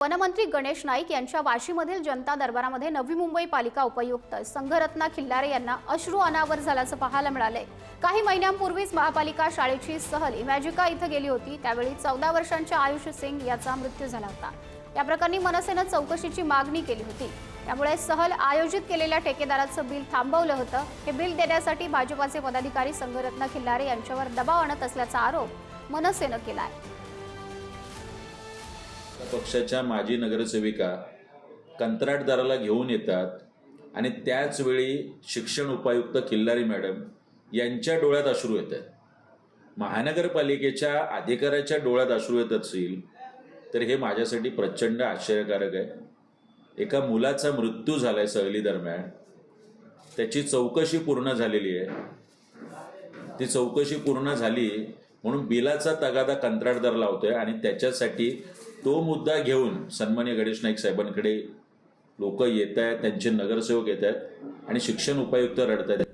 वनमंत्री गणेश नाईक यांच्या वाशीमधील जनता दरबारामध्ये नवी मुंबई पालिका उपायुक्त संघरत्ना खिल्लारे यांना अश्रू अनावर झाल्याचं पाहायला मिळालंय. काही महिन्यांपूर्वीच महापालिका शाळेची सहल इमॅजिका इथं गेली होती. त्यावेळी चौदा वर्षांच्या आयुष सिंग याचा मृत्यू झाला होता. या प्रकरणी मनसेनं चौकशीची मागणी केली होती. त्यामुळे सहल आयोजित केलेल्या ठेकेदाराचं बिल थांबवलं होतं. हे बिल देण्यासाठी भाजपाचे पदाधिकारी संघरत्ना खिल्लारे यांच्यावर दबाव आणत असल्याचा आरोप मनसेनं केला आहे पक्षाच्या माजी नगरसेविका कंत्राटदाराला घेऊन येतात आणि त्याचवेळी शिक्षण उपायुक्त किल्लारी मॅडम यांच्या डोळ्यात अश्रू येत आहेत महानगरपालिकेच्या अधिकाऱ्याच्या डोळ्यात अश्रू येत असतील तर हे माझ्यासाठी प्रचंड आश्चर्यकारक आहे. एका मुलाचा मृत्यू झालाय सहली दरम्यान. त्याची चौकशी पूर्ण झालेली आहे. ती चौकशी पूर्ण झाली म्हणून बिलाचा तगादा कंत्राटदार लावतोय आणि त्याच्यासाठी तो मुद्दा घेऊन सन्मान्य गणेश नाईक साहेबांकडे लोक येत आहेत त्यांचे नगरसेवक येत आहेत आणि शिक्षण उपायुक्त रडत आहेत